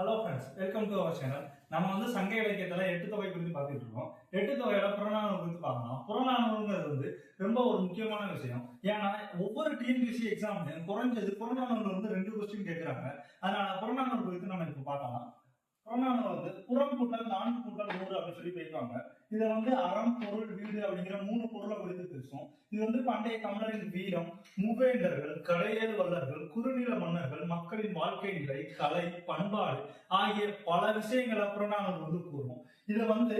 Hello friends welcome to our channel நம்ம வந்து சங்க இலக்கியத்தில் எட்டு தொகை குறித்து பார்த்துட்டு இருக்கோம். எட்டு தொகையில புறநானூறு குறித்து பார்க்கலாம். புறநானூறுங்கிறது வந்து ரொம்ப ஒரு முக்கியமான விஷயம். ஏன்னா ஒவ்வொரு டிஎன்பிசி எக்ஸாம்லையும் குறைஞ்சது புறநானூறு வந்து ரெண்டு கொஸ்டின் கேட்குறாங்க. அதனால புறநானூறு குறித்து நம்ம இப்போ பார்க்கலாம். புறநானூறு வந்து புறம் கூட்டல் நான்கு கூட்டல் நூறு அப்படின்னு சொல்லி பேசுவாங்க இதை வந்து அறம் பொருள் வீடு அப்படிங்கிற மூணு பொருளை குறித்து பேசுவோம். இது வந்து பண்டைய தமிழரின் வீரம் மூவேந்தர்கள் கடையேறு வல்லர்கள் குறுநில மன்னர்கள் மக்களின் வாழ்க்கை நிலை கலை பண்பாடு ஆகிய பல விஷயங்களை நாங்கள் வந்து கூறுவோம். இதை வந்து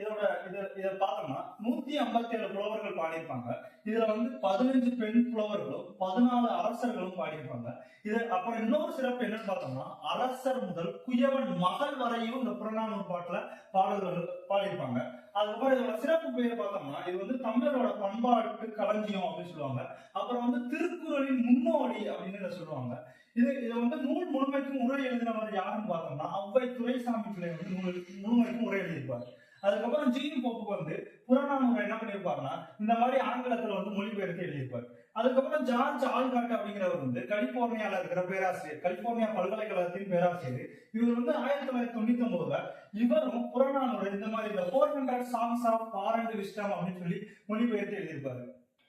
இதோட இதை இதை பார்த்தோம்னா நூத்தி ஐம்பத்தி ஏழு புலவர்கள் பாடியிருப்பாங்க. இதுல வந்து பதினஞ்சு பெண் புலவர்களும் பதினாலு அரசர்களும் பாடியிருப்பாங்க. இது அப்புறம் இன்னொரு சிறப்பு என்னன்னு பார்த்தோம்னா அரசர் முதல் குயவன் மகள் வரையும் இந்த புறநானூறு பாட்டுல பாடல்கள் பாடியிருப்பாங்க. அதுக்கப்புறம் இதோட சிறப்பு பெயர் பார்த்தோம்னா இது வந்து தமிழரோட பண்பாட்டு களஞ்சியம் அப்படின்னு சொல்லுவாங்க. அப்புறம் வந்து திருக்குறளின் முன்னோடி அப்படின்னு இதை சொல்லுவாங்க. இது இதை வந்து நூல் முழுமைக்கும் உரை எழுதினவர் யாருன்னு பார்த்தோம்னா அவ்வை துரைசாமி பிள்ளை வந்து நூல் முழுமைக்கும் உரை எழுதியிருப்பார். அதுக்கப்புறம் ஜீன் போப்புக்கு வந்து புறநானூறு என்ன பண்ணியிருப்பாருன்னா இந்த மாதிரி ஆங்கிலத்துல வந்து மொழிபெயர்த்து எழுதியிருப்பார். அதுக்கப்புறம் ஜார்ஜ் ஆல்காட் அப்படிங்கிறவர் வந்து கலிபோர்னியால இருக்கிற பேராசிரியர் கலிபோர்னியா பல்கலைக்கழகத்தின் பேராசிரியர். இவர் வந்து ஆயிரத்தி தொள்ளாயிரத்தி தொண்ணூத்தி ஒன்பதுல இவரும் புறநானூறு இந்த மாதிரி இந்த four hundred songs of war and wisdom அப்படின்னு சொல்லி மொழிபெயர்த்து எழுதியிருப்பாரு.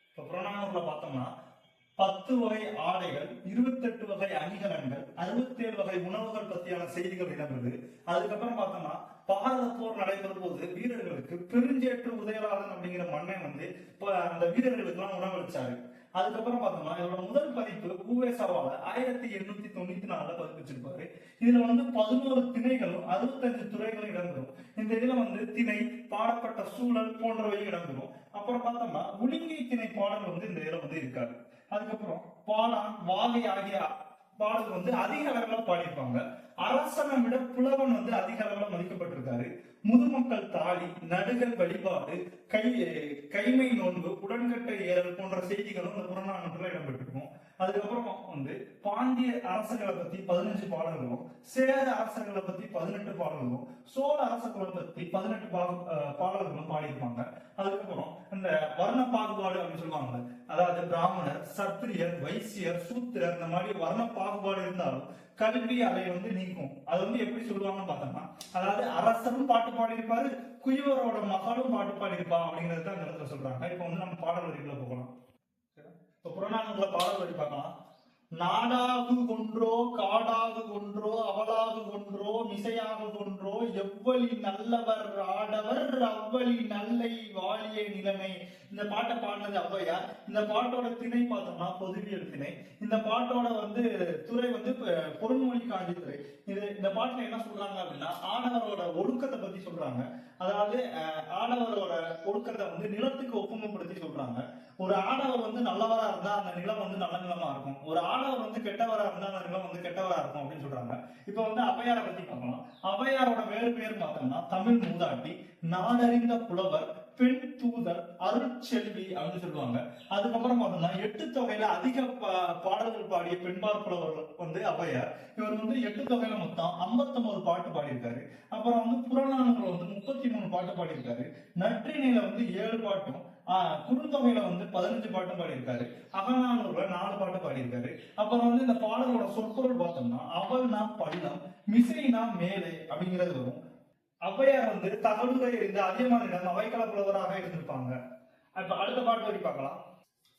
இப்போ புறநானூர்ல பார்த்தோம்னா பத்து வகை ஆடைகள் இருபத்தெட்டு வகை அணிகலன்கள் அறுபத்தேழு வகை உணவுகள் பற்றியான செய்திகள் இடம்பெறுது. அதுக்கப்புறம் பார்த்தோம்னா பாரத போர் நடைபெறும் போது வீரர்களுக்கு பெருஞ்சேற்று உதயராதன் அப்படிங்கிற மன்னன் வந்து இப்போ அந்த வீரர்களுக்கு எல்லாம் உணவளிச்சாரு. அதுக்கப்புறம் பார்த்தோம்னா இதோட முதல் பதிப்பு பூவேசாவால ஆயிரத்தி எண்ணூத்தி தொண்ணூத்தி நாலுல பதிப்பிச்சிருப்பாரு. இதுல வந்து பதினோரு திணைகளும் அறுபத்தஞ்சு துறைகளும் இடம்பெறும். இந்த இதுல வந்து திணை பாடப்பட்ட சூழல் போன்றவை இடம்பெறும். அப்புறம் பார்த்தோம்னா உளிங்கை திணை பாடல் வந்து இந்த இதுல வந்து இருக்காரு அதுக்கப்புறம் பாலம் வாகை ஆகிய பாடல் வந்து அதிக அளவில் பாடியிருப்பாங்க. அரசனை விட புலவன் வந்து அதிக அளவுல மதிக்கப்பட்டிருக்காரு. முதுமக்கள் தாலி நடுகள் வழிபாடு கை கைமை நோன்பு உடன்கட்டை ஏறல் போன்ற செய்திகளும் இந்த புறநானூற்றில் இடம்பெற்றிருக்கும். அதுக்கப்புறம் வந்து பாண்டிய அரசர்களை பத்தி பதினஞ்சு பாடல்களும் சேர அரசர்களை பத்தி பதினெட்டு பாடல்களும் சோழ அரசர்களை பத்தி பதினெட்டு பாடல் பாடல்களும் பாடியிருப்பாங்க. அதுக்கப்புறம் இந்த வர்ண பாகுபாடு அப்படின்னு சொல்லுவாங்க அதாவது பிராமணர் சத்திரியர் வைசியர் சூத்திரர் இந்த மாதிரி வர்ண பாகுபாடு இருந்தாலும் கல்வி அதை வந்து நீக்கும். அது வந்து எப்படி சொல்லுவாங்கன்னு பார்த்தோம்னா அதாவது அரசரும் பாட்டு பாடியிருப்பாரு குயவரோட மகளும் பாட்டு பாடியிருப்பா அப்படிங்கறத தான் இந்த இடத்துல சொல்றாங்க. இப்போ வந்து நம்ம பாடல் வரிகளை போகலாம். இப்போ புறநானூறுல பாடல் வரி பார்க்கலாம். நாடாகு கொன்றோ காடாகு கொன்றோ அவளாகு கொன்றோ மிசையாக கொன்றோ எவ்வளி நல்லவர் ஆடவர் அவ்வளி நல்லை வாழிய நிலைமை. இந்த பாட்டை பாடினது அவ்வையா? இந்த பாட்டோட திணை பார்த்தோம்னா பொதுவியல் திணை. இந்த பாட்டோட வந்து துறை வந்து பொருள்மொழி காஞ்சி துறை. இது இந்த பாட்டுல என்ன சொல்றாங்க அப்படின்னா ஆடவரோட ஒழுக்கத்தை பத்தி சொல்றாங்க. அதாவது ஆடவரோட ஒழுக்கத்தை வந்து நிலத்துக்கு ஒப்புமைப்படுத்தி சொல்றாங்க. ஒரு ஆடவர் வந்து நல்லவரா இருந்தா அந்த நிலம் வந்து நல்ல நிலமா இருக்கும். ஒரு ஆடவர் வந்து கெட்டவரா இருந்தா அந்த நிலம் வந்து கெட்டவரா இருக்கும் அப்படின்னு சொல்றாங்க. இப்ப வந்து அவையாரை பத்தி பார்க்கலாம் அவையாரோட வேறு பேர் பார்த்தோம்னா தமிழ் மூதாட்டி நாடறிந்த புலவர் பெண் தூதர் அருட்செல்வி அப்படின்னு சொல்லுவாங்க. அதுக்கப்புறம் பார்த்தோம்னா எட்டு தொகையில அதிக பா- பாடல்கள் பாடிய பெண்பார் புலவர் வந்து அவையார் இவர் வந்து எட்டு தொகையில மொத்தம் 59 பாட்டு பாடியிருக்காரு. அப்புறம் வந்து புறநானூறுல வந்து முப்பத்தி மூணு பாட்டு பாடியிருக்காரு. நற்றிணையில வந்து ஏழு பாட்டும் குறுந்தொகையில வந்து பதினஞ்சு பாட்டும் பாடியிருக்காரு. அகநானூர்ல நாலு பாட்டு பாடியிருக்காரு. அப்புறம் வந்து இந்த பாடலோட சொற்பொருள் பார்த்தோம்னா அவள்னா பள்ளம் மிசைனா மேலே அப்படிங்கிறது வரும். ஔவையார் வந்து தகடுகை இருந்த அதிகமானிடம் அவைக்கள புலவராக இருந்திருப்பாங்க. இப்ப அடுத்த பாட்டு வரி பார்க்கலாம்.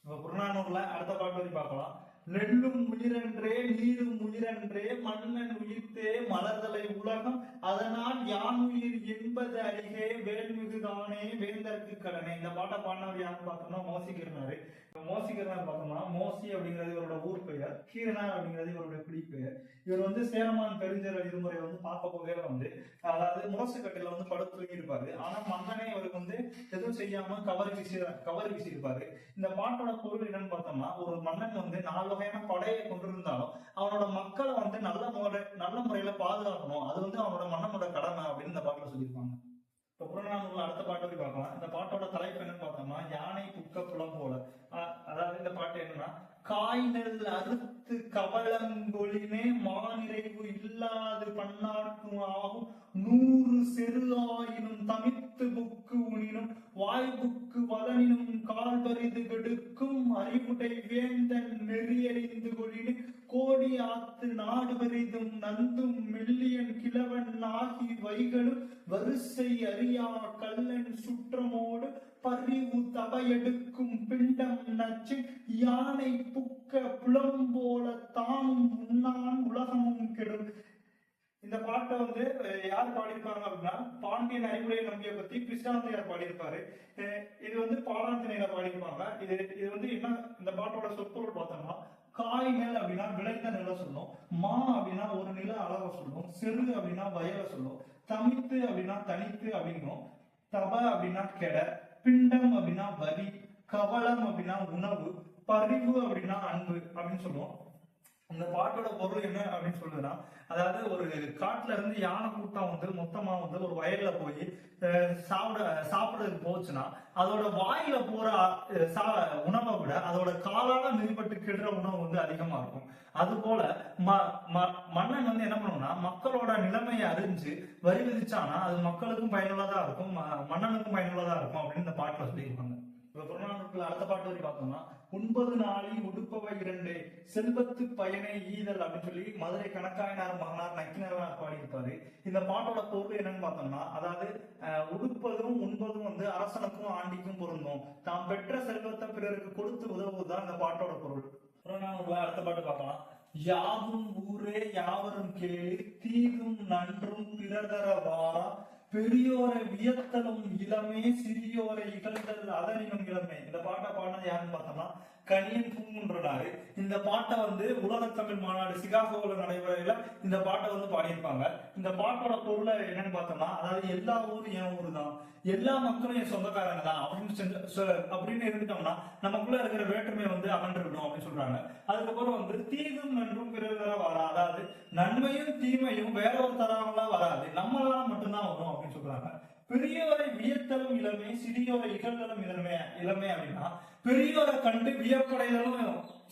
இப்ப புறநானூர்ல அடுத்த பாட்டு வரி பார்க்கலாம். நெல்லும் உயிரன்றே நீரும் உயிரன்றே மன்னன் உயிர்த்தே மலர்தலை உலகம். அதனால் யான் உயிர் என்பது அறிகே வேல்மிகுதானே வேந்தற்கு கடனே. இந்த பாட்டை பாடினவர் யாருன்னு பார்த்தோம்னா மோசிக்கிறனாரு மோசிக்கிறனார் பார்த்தோம்னா மோசி அப்படிங்கிறது இவரோட ஊர் பெயர் கீரனா அப்படிங்கிறது இவருடைய குடிப்பெயர். இவர் வந்து சேரமான் பெருஞ்சர இருமுறை வந்து பார்க்க போகையில வந்து அதாவது முரசுக்கட்டில வந்து படுத்து தூங்கியிருப்பாரு. ஆனா மன்னனே இவருக்கு வந்து எதுவும் செய்யாம கவர் வீசி கவர் வீசியிருப்பாரு. இந்த பாட்டோட பொருள் என்னன்னு பார்த்தோம்னா ஒரு மன்னன் வந்து நாலு வகையான படையை கொண்டிருந்தாலும் அவனோட மக்களை வந்து நல்ல முறை நல்ல முறையில பாதுகாக்கணும். அது வந்து அவனோட மன்னனோட கடமை அப்படின்னு இந்த பாட்டுல சொல்லியிருப்பாங்க இப்ப புறநானூறுல அடுத்த பாட்டு போய் பார்க்கலாம் இந்த பாட்டோட தலைப்பு என்னன்னு பார்த்தோம்னா யானை புக்க புலம் போல அஹ் அதாவது இந்த பாட்டு என்னன்னா காய்நெல் அறுத்து கவளங்கொழினே மானிறைவு இல்லாது பன்னாட்கும் ஆகும். நூறு செரு ஆயினும் தமித்து புக்கு உணினும் வாய்புக்கு வதனினும் கால்பரிது கெடுக்கும் அறிவுடை வேந்தன் நெறியறிந்து கொழினு கோடி ஆத்து நாடு பெரிதும் நந்தும் மில்லியன் கிழவன் ஆகி வைகளும் வரிசை அறியா கல்லன் சுற்றமோடு பறிவு தவையெடுக்கும் பிண்டம் நச்சு யானை புக்க புலம்போல தானும் உண்ணான் உலகமும் கெடும். இந்த பாட்டை வந்து யார் பாடியிருப்பாங்க அப்படின்னா பாண்டியன் அறிவுரை நம்பியை பத்தி கிருஷ்ணாந்தையார் பாடியிருப்பாரு. இது வந்து பாடாந்தனையில பாடியிருப்பாங்க. இது இது வந்து என்ன இந்த பாட்டோட சொற்பொருள் பார்த்தோம்னா காய் அப்படின்னா விளைந்த நிலம் சொல்லும். மா அப்படின்னா ஒரு நில அளவை சொல்லும். சிறு அப்படின்னா வயலை சொல்லும். தமித்து அப்படின்னா தனித்து அப்படிங்கும். தப அப்படின்னா கெட. பிண்டம் அப்படின்னா வரி கவலம் அப்படின்னா உணவு பரிவு அப்படின்னா அன்பு அப்படின்னு சொல்லுவோம். அந்த பாட்டோட பொருள் என்ன அப்படின்னு சொல்லுதுன்னா அதாவது ஒரு காட்டுல இருந்து யானை கூட்டம் வந்து மொத்தமா வந்து ஒரு வயல்ல போய் சாப்பிட சாப்பிடுறதுக்கு போச்சுன்னா அதோட வாயில போற சா- உணவை விட அதோட காலால மிதிப்பட்டு கெடுற உணவு வந்து அதிகமா இருக்கும். அது போல ம ம- மன்னன் வந்து என்ன பண்ணும்னா மக்களோட நிலைமையை அறிஞ்சு வரி விதிச்சானா அது மக்களுக்கும் பயனுள்ளதா இருக்கும் ம- மன்னனுக்கும் பயனுள்ளதா இருக்கும் அப்படின்னு இந்த பாட்டுல சொல்லியிருப்பாங்க. இப்ப அடுத்த பாட்டு வரை பார்த்தோம்னா ஒன்பது நாளில் உடுப்பவை இரண்டு செல்வத்து பயனை ஈதல் அப்படின்னு சொல்லி மதுரை கணக்காயனார் மகனார் நக்கினார் பாடியிருப்பாரு. இந்த பாட்டோட பொருள் என்னன்னு பார்த்தோம்னா அதாவது அஹ், உடுப்பதும் உண்பதும் வந்து அரசனுக்கும் ஆண்டிக்கும் பொருந்தும். தாம் பெற்ற செல்வத்தை பிறருக்கு கொடுத்து உதவுவதுதான் இந்த பாட்டோட பொருள். அடுத்த பாட்டு பார்க்கலாம். யாவும் ஊரே யாவரும் கேளு தீதும் நன்றும் பிறதர வாரா பெரியோரை வியத்தலும் இளமே சிறியோரை இகழ்தல் அதனினும் இளமே. இந்த பாட்டை பாடினது யாருன்னு பார்த்தோம்னா கனியன் பூங்குன்றனாரு. இந்த பாட்டை வந்து உலக தமிழ் மாநாடு சிகாகோவில் நடைபெறையில இந்த பாட்டை வந்து பாடியிருப்பாங்க. இந்த பாட்டோட பொருளை என்னன்னு பார்த்தோம்னா அதாவது எல்லா ஊரும் என் ஊரு தான். எல்லா மக்களும் என் சொந்தக்காரங்க தான் அப்படின்னு செஞ்ச- அப்படின்னு இருந்துட்டோம்னா நமக்குள்ள இருக்கிற வேற்றுமை வந்து அகன்றுவிடும் அப்படின்னு சொல்றாங்க. அதுக்கப்புறம் வந்து தீவு நன்றும் பிறர் தர வரா அதாவது நன்மையும் தீமையும் வேற ஒரு தராவெல்லாம் வராது. நம்மளால மட்டும்தான் வரும் அப்படின்னு சொல்றாங்க. பெரியவரை வியத்தலும் இளமை சிறியோரை இகழ்தலும் இளமை இளமை அப்படின்னா பெரியோரை கண்டு வியப்படைதலும்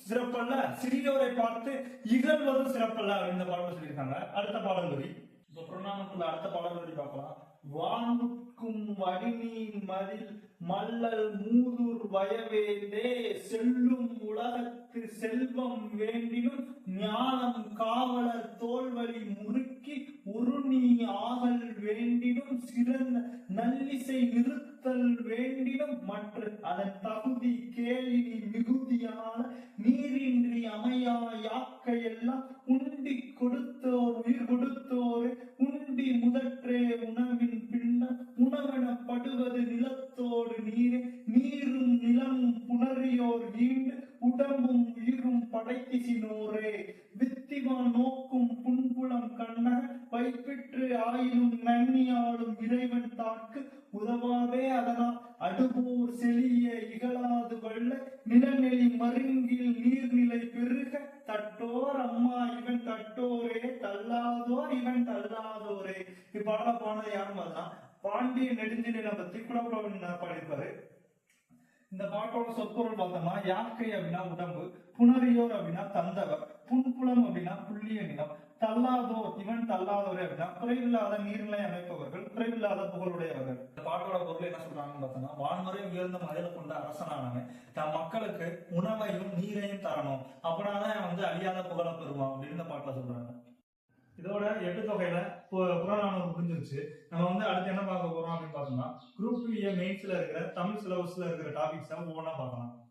சிறப்பல்ல சிறியோரை பார்த்து இகழ்வதும் சிறப்பல்ல அப்படின்னு இந்த பாடல் சொல்லியிருக்காங்க. அடுத்த பாடல் வரி இப்ப புறநானூற்றுல அடுத்த பாடல் வரி பார்க்கலாம். வானுக்கும் வடிநீர் மதில் மல்லல் மூதூர் வயவேந்தே செல்லும் உலகத்து செல்வம் வேண்டினும் ஞானம் காவலர் தோல்வழி முறுக்கி உருணி ஆகல் வேண்டினும் சிறந்த நல்லிசை நிறுத்தல் வேண்டினும் மற்ற அதன் தகுதி கேளினி மிகுதியான நீரின்றி அமையா யாக்கையெல்லாம் உண்டி கொடுத்தோர் உயிர் கொடுத்தோரே. உண்டி முதற்றே உணர் இறைவன் தாக்கு உதவாவே அதனால் அடுபோர் செழிய இகழாது கொள்ள நிலநெளி மருங்கில் நீர்நிலை பெருக. தட்டோர் அம்மா இவன் தட்டோரே. தள்ளாதோர் இவன் தள்ளாதோரே. இப்பாட போனது யாரும் பார்த்தா பாண்டிய நெடுஞ்செழியனை பத்தி குலப்புலவன் பாடிப்பாரு இந்த பாட்டோட சொற்பொருள் பார்த்தோம்னா யாக்கை அப்படின்னா உடம்பு புனரியோர் அப்படின்னா தந்தவர் புன்புலம் அப்படின்னா புள்ளிய நிலம் தள்ளாதோர் இவன் தள்ளாதோரே அப்படின்னா. குறைவில்லாத நீர்நிலை அமைப்பவர்கள் குறைவில்லாத புகழுடையவர்கள். இந்த பாட்டோட பொருள் என்ன சொல்றாங்கன்னு பார்த்தோம்னா வான்முறை உயர்ந்த மதில கொண்ட அரசனானவன் தன் மக்களுக்கு உணவையும் நீரையும் தரணும். அப்படின்னா வந்து அழியாத புகழ பெறுவான் அப்படின்னு இந்த பாட்டுல சொல்றாங்க. இதோட எட்டு தொகையில பு- புறநானூறு முடிஞ்சிருச்சு நம்ம வந்து அடுத்து என்ன பார்க்க போறோம் அப்படின்னு பார்த்தோம்னா குரூப் ஏ மெயின்ஸ்ல இருக்கிற தமிழ் சிலபஸ்ல இருக்கிற டாபிக்ஸ் ஒவ்வொன்றா பார்க்கலாம்.